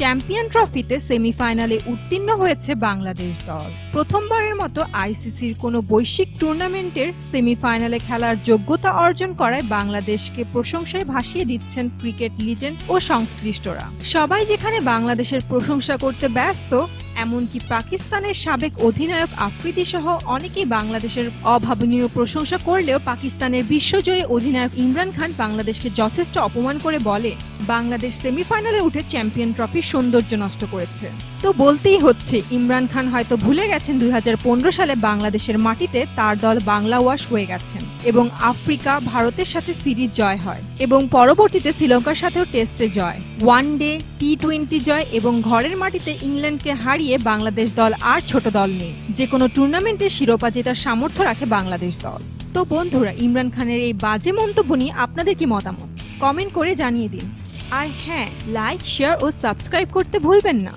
Champion ট্রফিতে সেমিফাইনালে উত্তীর্ণ হয়েছে বাংলাদেশ দল। প্রথমবারের মতো আইসিসির কোনো বৈশ্বিক টুর্নামেন্টের সেমিফাইনালে খেলার যোগ্যতা অর্জন করায় বাংলাদেশকে প্রশংসায় ভাসিয়ে দিচ্ছেন ক্রিকেট লিজেন্ড ও সংশ্লিষ্টরা। সবাই যেখানে বাংলাদেশের প্রশংসা করতে ব্যস্ত, এমনকি পাকিস্তানের সাবেক অধিনায়ক আফ্রিদি সহ অনেকেই বাংলাদেশের অভাবনীয় প্রশংসা করলেও পাকিস্তানের বিশ্বজয়ী অধিনায়ক ইমরান খান বাংলাদেশকে যথেষ্ট অপমান করে বলে। বাংলাদেশ সেমিফাইনালে উঠে চ্যাম্পিয়ন ট্রফির সৌন্দর্য নষ্ট করেছে। তো বলতেই হচ্ছে, ইমরান খান হয়তো ভুলে গেছেন দু হাজার পনেরো সালে বাংলাদেশের মাটিতে তার দল বাংলা ওয়াশ হয়ে গেছেন এবং আফ্রিকা ভারতের সাথে সিরিজ জয় হয় এবং পরবর্তীতে শ্রীলঙ্কার সাথেও টেস্টে জয়। ওয়ান ডে টি টোয়েন্টি জয় এবং ঘরের মাটিতে ইংল্যান্ডকে হারিয়ে বাংলাদেশ দল আর ছোট দল নেই। যে কোনো টুর্নামেন্টে শিরোপা জেতার সামর্থ্য রাখে বাংলাদেশ দল। তো বন্ধুরা, ইমরান খানের এই বাজে মন্তব্য নিয়ে আপনাদের কি মতামত? কমেন্ট করে জানিয়ে দিন। আর হ্যাঁ লাইক শেয়ার ও সাবস্ক্রাইব করতে ভুলবেন না।